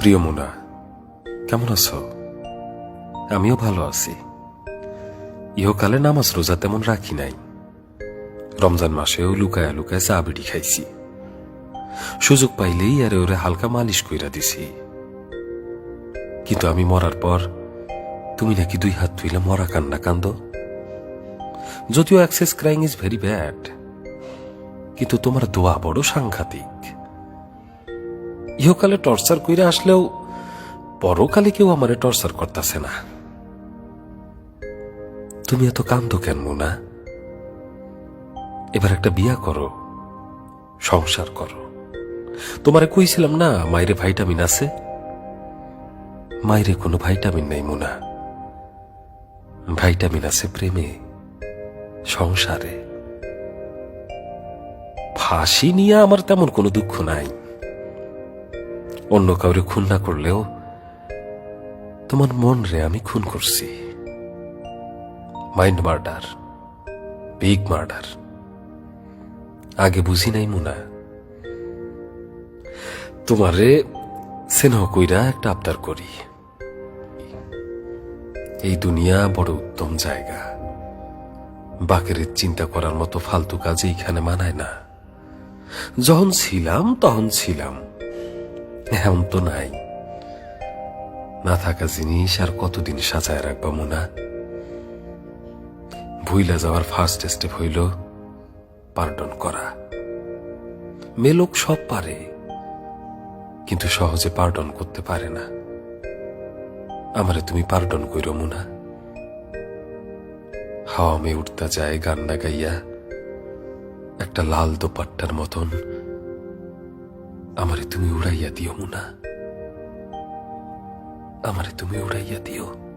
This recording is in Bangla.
প্রিয় মুনা, কেমন আছো? আমিও ভালো আছি। ইহকালে নামাজ রোজা তেমন রাখি নাই। রমজান মাসেও লুকায়া লুকায় চা বিড়ি খাইছি। সুযোগ পাইলেই আরে ওরে হালকা মালিশ কইরা দিছি। কিন্তু আমি মরার পর তুমি নাকি দুই হাত তুইলে মরা কান্না কান্দ? যদিও excess crying is very bad, কিন্তু তোমার দোয়া বড় সাংঘাতিক। ইহকালে টর্চার কইরা আসলেও পরকালে কেউ আমারে টর্চার করতেছে না। তুমি এত কান্দ কেন মোনা? এবার একটা বিয়া করো, সংসার করো। তোমারে কইছিলাম না, মাইরে ভাইটামিন আছে? মাইরে কোনো ভাইটামিন নেই মোনা। ভাইটামিন আছে প্রেমে, সংসারে। ফাঁসি নিয়ে আমার তেমন কোনো দুঃখ নাই। অন্য কাউরে খুন না করলেও তোমার মন রে আমি খুন করছি। Mind murder, big murder. আগে বুঝি নাই মুনা। তোমারে স্নেহ কইরা একটা আবদার করি। এই দুনিয়া বড় উত্তম জায়গা। বাকের চিন্তা করার মতো ফালতু কাজ এইখানে মানায় না। যখন ছিলাম তখন ছিলাম। এখন তো নাই। না থাকা জিনিস আর কতদিন সাজায় রাখবা মোনা? ভুইলা যাওয়ার ফার্স্ট স্টেপ হইল পার্ডন করা। মেলোক সব পারে, কিন্তু সহজে পার্ডন করতে পারে না। আমারে তুমি পার্ডন কইরো মুনা। হাওয়া মে উঠতে যায় গান না গাইয়া একটা লাল দোপাট্টার মতন আমারে তুমি উড়াইয়া দিও মুনা। আমারে তুমি উড়াইয়া দিও।